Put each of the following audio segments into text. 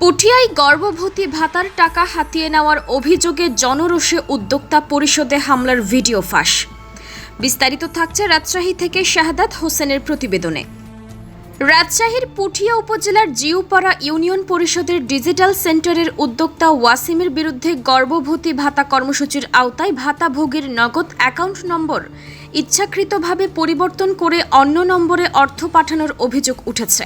পুঠিয়ায় গর্ভবতী ভাতার টাকা হাতিয়ে নেওয়ার অভিযোগে জনরোষে উদ্যোক্তা পরিষদে হামলার ভিডিও ফাঁস। বিস্তারিত থাকছে রাজশাহী থেকে শাহাদাত হোসেনের প্রতিবেদনে। রাজশাহীর পুঠিয়া উপজেলার জিউপাড়া ইউনিয়ন পরিষদের ডিজিটাল সেন্টারের উদ্যোক্তা ওয়াসিমের বিরুদ্ধে গর্ভবতী ভাতা কর্মসূচির আওতায় ভাতা ভোগের নগদ অ্যাকাউন্ট নম্বর ইচ্ছাকৃতভাবে পরিবর্তন করে অন্য নম্বরে অর্থ পাঠানোর অভিযোগ উঠেছে।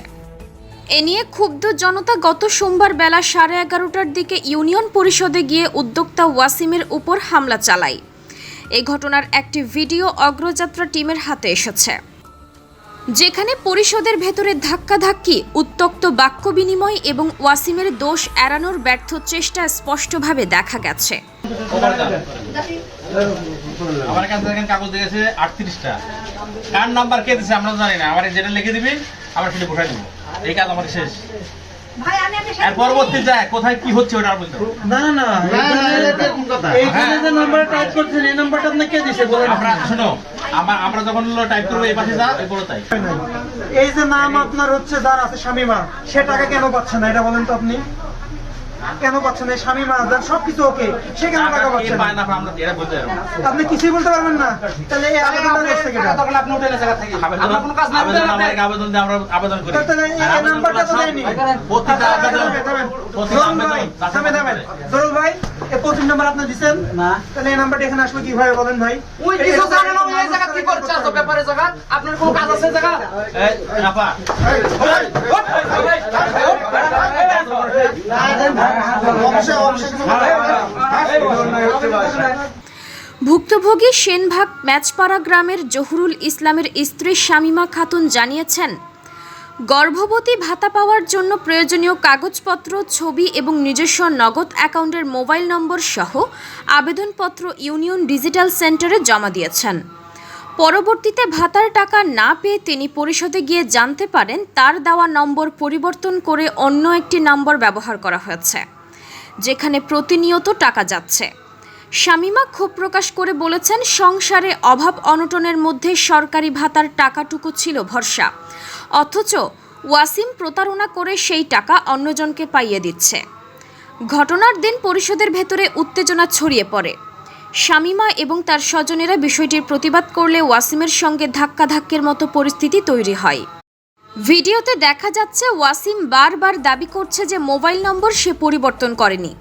এ নিয়ে ক্ষুব্ধ জনতা গত সোমবার বেলা সাড়ে এগারোটার দিকে ইউনিয়ন পরিষদে গিয়ে উদ্যোক্তা ওয়াসিমের উপর হামলা চালায়। এই ঘটনার একটি ভিডিও অগ্রযাত্রা টিমের হাতে এসেছে। যেখানে পরিষদের ভেতরে ধাক্কাধাক্কি, উত্তক্ত বাক্য বিনিময় এবং ওয়াসিমের দোষ এড়ানোর ব্যর্থ চেষ্টা স্পষ্টভাবে দেখা গেছে। আমার কাছে আমরা জানি না। আমার যেটা লিখে দিবি সেটা বসাই এই কাজ আমার শেষ। ভাই আমি আপনার এর পরবর্তী যায় কোথায় কি হচ্ছে ওটা বলতে না। না না এইখানে যে নাম্বার টাইপ করছেন এই নাম্বারটা আপনি কে দিছে বলেন আমরা শোনো আমরা আমরা যখন টাইপ করব এই পাশে যা ওই বড় তাই। এই যে নাম আপনার হচ্ছে যার আছে স্বামীমা সে টাকা কেন পাচ্ছে না এটা বলেন তো আপনি। কেন পাচ্ছেন এই স্বামীমা যার সবকিছু ওকে সে কেন টাকা কে পাচ্ছে না পায় না আমরা এটা বলতে পারব না। আপনি কিছুই বলতে পারবেন না তাহলে এই আবেদনটা করছে কেন আবেদন আবেদন আমাদেরকে আবেদন দিয়ে আমরা আবেদন করি তাহলে এই- এই নাম্বারটা তো দেয়নি প্রতিটা আবেদন থামেন, থামেন। জরুল ভাই, এই নাম্বার আপনি না। তাহলে এই নাম্বারটা এখানে আসলো কীভাবে বলেন ভাই ওই কিছু জানে না ওই জায়গা কি করছে তো ব্যাপারে জায়গা আপনার কোনো কাজ আছে জায়গা এই আপা ভুক্তভোগী সেনভাগ ম্যাচপাড়া গ্রামের জহুরুল ইসলামের স্ত্রী শামিমা খাতুন জানিয়েছেন গর্ভবতী ভাতা পাওয়ার জন্য প্রয়োজনীয় কাগজপত্র ছবি এবং নিজস্ব নগদ অ্যাকাউন্টের মোবাইল নম্বর সহ আবেদনপত্র ইউনিয়ন ডিজিটাল সেন্টারে জমা দিয়েছেন পরবর্তীতে ভাতার টাকা না পেয়ে তিনি পরিষদে গিয়ে জানতে পারেন তার দেওয়া নম্বর পরিবর্তন করে অন্য একটি নম্বর ব্যবহার করা হয়েছে যেখানে প্রতিনিয়ত টাকা যাচ্ছে। শামিমা ক্ষোভ প্রকাশ করে বলেছেন, সংসারে অভাব অনটনের মধ্যে সরকারি ভাতার টাকাটুকু ছিল ভরসা। অথচ ওয়াসিম প্রতারণা করে সেই টাকা অন্যজনকে পাইয়ে দিচ্ছে। ঘটনার দিন পরিষদের ভেতরে উত্তেজনা ছড়িয়ে পড়ে। শামিমা এবং তার স্বজনেরা বিষয়টির প্রতিবাদ করলে ওয়াসিমের সঙ্গে ধাক্কাধাক্কির মতো পরিস্থিতি তৈরি হয়। ভিডিওতে দেখা যাচ্ছে ওয়াসিম বারবার দাবি করছে যে মোবাইল নম্বর সে পরিবর্তন করেনি,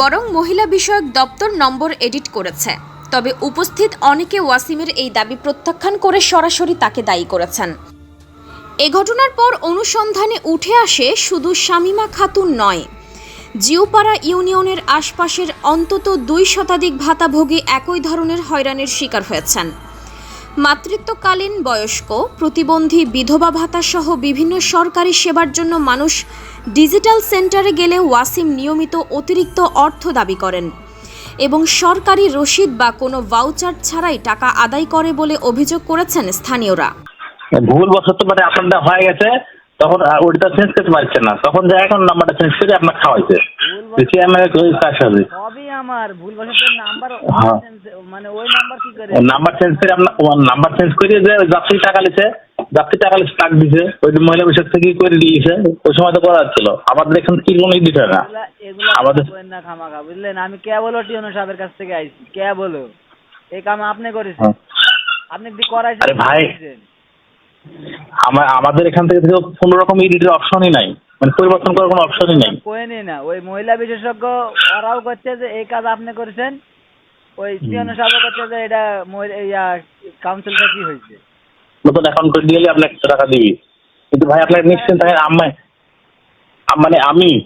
বরং মহিলা বিষয়ক দপ্তর নম্বর এডিট করেছে। তবে উপস্থিত অনেকে ওয়াসিমের এই দাবি প্রত্যাখ্যান করে সরাসরি তাকে দায়ী করেছেন। এ ঘটনার পর অনুসন্ধানে উঠে আসে শুধু শামিমা খাতুন নয়। জিওপাড়া ইউনিয়নের আশপাশের অন্তত দুই শতাধিক ভাতাভোগী একই ধরনের হয়রানির শিকার হয়েছেন। মাতৃত্বকালীন বয়স্ক, প্রতিবন্ধী বিধবা ভাতা সহ বিভিন্ন সরকারি সেবার জন্য মানুষ ডিজিটাল সেন্টারে গেলে ওয়াসিম নিয়মিত অতিরিক্ত অর্থ দাবি করেন এবং সরকারি রসিদ বা কোনো ভাউচার ছাড়াই টাকা আদায় করে বলে অভিযোগ করেছেন স্থানীয়রা। ভুল মানে আপনারটা হয়ে গেছে। তখন ওইটা চেঞ্জ করতে পারছেন না। তখন যে এখন নাম্বারটা চেঞ্জ করে আপনার খাওয়াইছে। আমার ওই কাজ হবে। সবই আমার। ভুল বশত নাম্বার। মানে ওই নাম্বার কি করে? নাম্বার চেঞ্জ করে আপনার নাম্বার চেঞ্জ করে যে যাত্রী টাকা লিছে যাত্রী টাকা লিছে টাক দিছে ওই মহিলা বিষয় থেকে করে দিয়েছে। ওই সময় তো করা ছিল। আমাদের এখানে কি কোনো দিতে না। আমাদের- না খামাখা বুঝলেন? আমি কে বলো টিয়নো সাহেবের কাছ থেকে আইছি কে বলো এই কাম আপনি করেছেন। হ্যাঁ। আপনি কি করাইছেন আরে ভাই। আমার আমাদের এখান থেকে তো কোনো রকম এডিটের অপশনই নাই। মানে পরিবর্তন করার কোনো অপশনই নাই। কোয়েনি না ওই মহিলা বিশেষজ্ঞ ওরাও করছে যে এই কাজ আপনি করেছেন ওই সাহেব করছে যে এটা ইয়া কাউন্সিলটা কি হয়েছে? নতুন অ্যাকাউন্ট করে আপনি একশো টাকা দিবি। কিন্তু ভাই আপনার নিশ্চিন্ত থাকেন আমি মানে আমি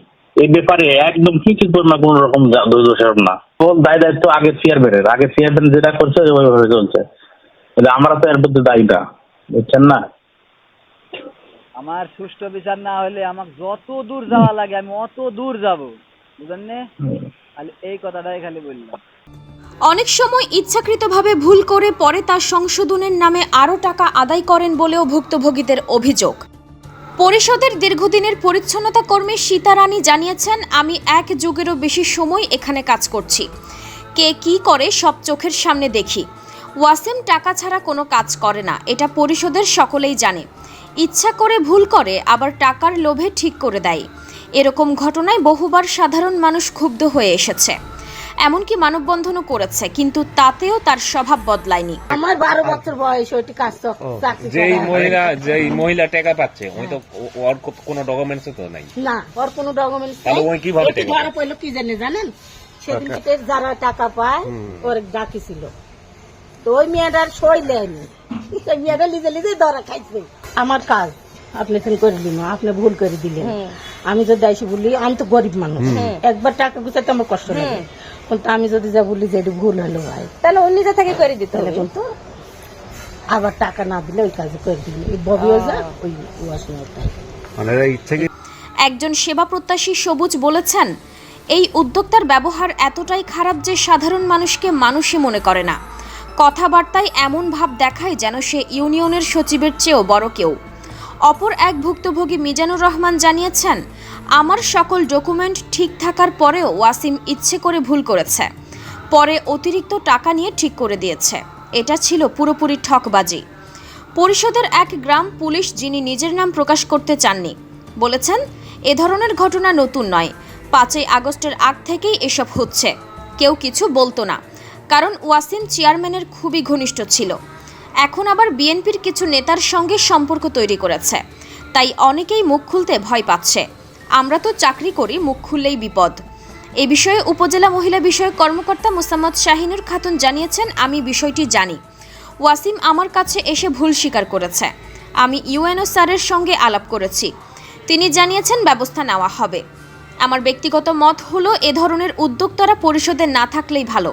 এই ব্যাপারে একদম কিছু করব না কোন রকম যা- দোষ দোষ না। কোন দায় দায়িত্ব আগে চেয়ারম্যানের আগে চেয়ারম্যান যেটা করছে ওইভাবে চলছে। আমরা তো এর মধ্যে দায়ী না বুঝছেন না? আমার সুষ্ঠু বিচার না হলে আমাকে যত দূর যাওয়া লাগে আমি অত দূর যাব। বুঝলেন নে? খালি এই কথাটাই খালি বললাম। অনেক সময় ইচ্ছাকৃতভাবে ভুল করে পরে তার সংশোধনের নামে আরও টাকা আদায় করেন বলেও ভুক্তভোগীদের অভিযোগ। পরিষদের দীর্ঘদিনের পরিচ্ছন্নতা কর্মী সীতারানী জানিয়েছেন আমি এক যুগেরও বেশি সময় এখানে কাজ করছি। কে কি করে সব চোখের সামনে দেখি। ওয়াসিম টাকা ছাড়া কোনো কাজ করে না এটা পরিষদের সকলেই জানে। ইচ্ছা করে ভুল করে আবার টাকার লোভে ঠিক করে দেয়। এরকম ঘটনায় বহুবার সাধারণ মানুষ ক্ষুব্ধ হয়ে এসেছে। এমনকি মানববন্ধনও করেছে কিন্তু তাতেও তার স্বভাব বদলায়নি। আমার বারো বছর বয়স ওইটি কাজ যেই মহিলা যেই মহিলা টাকা পাচ্ছে ওই তো ওর কোনো ডকুমেন্টস তো নাই। না ওর কোনো ডকুমেন্টস তাহলে ওই কীভাবে টাকা ধরা পড়ল কি জানে জানেন? সেদিন থেকে যারা টাকা পায় ওর ডাকিছিল তো ওই মেয়েটার সই লেয়নি ওই মেয়েটা লিজে লিজে ধরা খাইছে। আমার কাজ আপনি ফেল করে দিন আপনি ভুল করে দিলেন। আমি যদি আইসি বলি আমি তো গরিব মানুষ। একবার টাকা গুছাতে আমার কষ্ট লাগে। কিন্তু আমি যদি যা বলি যে এটা ভুল হলো ভাই তাহলে ও নিজে থেকে করে দিতে হবে। কিন্তু আবার টাকা না দিলে ওই কাজ করে দিল এই ববিও যা ওই ওয়াশিংটাই মানে একজন সেবা প্রত্যাশী সবুজ বলেছেন এই উদ্যোক্তার ব্যবহার এতটাই খারাপ যে সাধারণ মানুষকে মানুষই মনে করে না। কথাবার্তায় এমন ভাব দেখায় যেন সে ইউনিয়নের সচিবের চেয়েও বড় কেউ। অপর এক ভুক্তভোগী মিজানুর রহমান জানিয়েছেন, আমার সকল ডকুমেন্ট ঠিক থাকার পরেও ওয়াসিম ইচ্ছে করে ভুল করেছে। পরে অতিরিক্ত টাকা নিয়ে ঠিক করে দিয়েছে। এটা ছিল পুরোপুরি ঠকবাজি। পরিষদের এক গ্রাম পুলিশ যিনি নিজের নাম প্রকাশ করতে চাননি, বলেছেন, এ ধরনের ঘটনা নতুন নয়। পাঁচই আগস্টের আগ থেকেই এসব হচ্ছে। কেউ কিছু বলতো না। কারণ ওয়াসিম চেয়ারম্যানের খুবই ঘনিষ্ঠ ছিল। এখন আবার বিএনপির কিছু নেতার সঙ্গে সম্পর্ক তৈরি করেছে। তাই অনেকেই মুখ খুলতে ভয় পাচ্ছে। আমরা তো চাকরি করি, মুখ খুললেই বিপদ। এ বিষয়ে উপজেলা মহিলা বিষয়ক কর্মকর্তা মোসাম্মদ শাহিনুর খাতুন জানিয়েছেন, আমি বিষয়টি জানি। ওয়াসিম আমার কাছে এসে ভুল স্বীকার করেছে। আমি ইউএনও স্যারের সঙ্গে আলাপ করেছি। তিনি জানিয়েছেন ব্যবস্থা নেওয়া হবে। আমার ব্যক্তিগত মত হলো, এ ধরনের উদ্যোক্তারা পরিষদে না থাকলেই ভালো।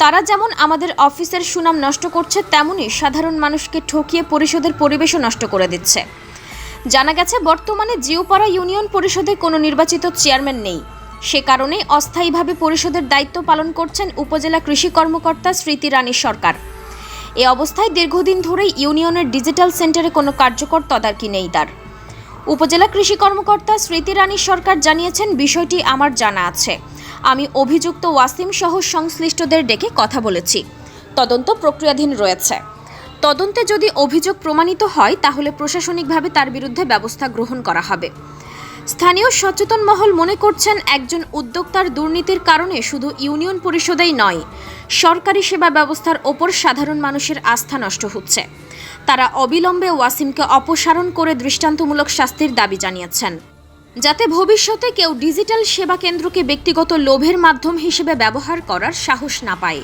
তারা যেমন আমাদের অফিসের সুনাম নষ্ট করছে তেমনই সাধারণ মানুষকে ঠকিয়ে পরিষদের পরিবেশও নষ্ট করে দিচ্ছে। জানা গেছে, বর্তমানে জিওপাড়া ইউনিয়ন পরিষদে কোনো নির্বাচিত চেয়ারম্যান নেই। সে কারণে অস্থায়ীভাবে পরিষদের দায়িত্ব পালন করছেন উপজেলা কৃষি কর্মকর্তা স্মৃতি রানী সরকার। এ অবস্থায় দীর্ঘদিন ধরেই ইউনিয়নের ডিজিটাল সেন্টারে কোনো কার্যকর তদারকি নেই তার। উপজেলা কৃষি কর্মকর্তা স্মৃতি রানী সরকার জানিয়েছেন, বিষয়টি আমার জানা আছে। আমি অভিযুক্ত ওয়াসিম সহ সংশ্লিষ্টদের ডেকে কথা বলেছি। তদন্ত প্রক্রিয়াধীন রয়েছে। তদন্তে যদি অভিযোগ প্রমাণিত হয়, তাহলে প্রশাসনিকভাবে তার বিরুদ্ধে ব্যবস্থা গ্রহণ করা হবে। স্থানীয় সচেতন মহল মনে করছেন, একজন উদ্যোক্তার দুর্নীতির কারণে শুধু ইউনিয়ন পরিষদেই নয়, সরকারি সেবা ব্যবস্থার ওপর সাধারণ মানুষের আস্থা নষ্ট হচ্ছে। তারা অবিলম্বে ওয়াসিমকে অপসারণ করে দৃষ্টান্তমূলক শাস্তির দাবি জানিয়েছেন। যাতে ভবিষ্যতে কেউ ডিজিটাল সেবা কেন্দ্রকে ব্যক্তিগত লোভের মাধ্যম হিসেবে ব্যবহার করার সাহস না পায়।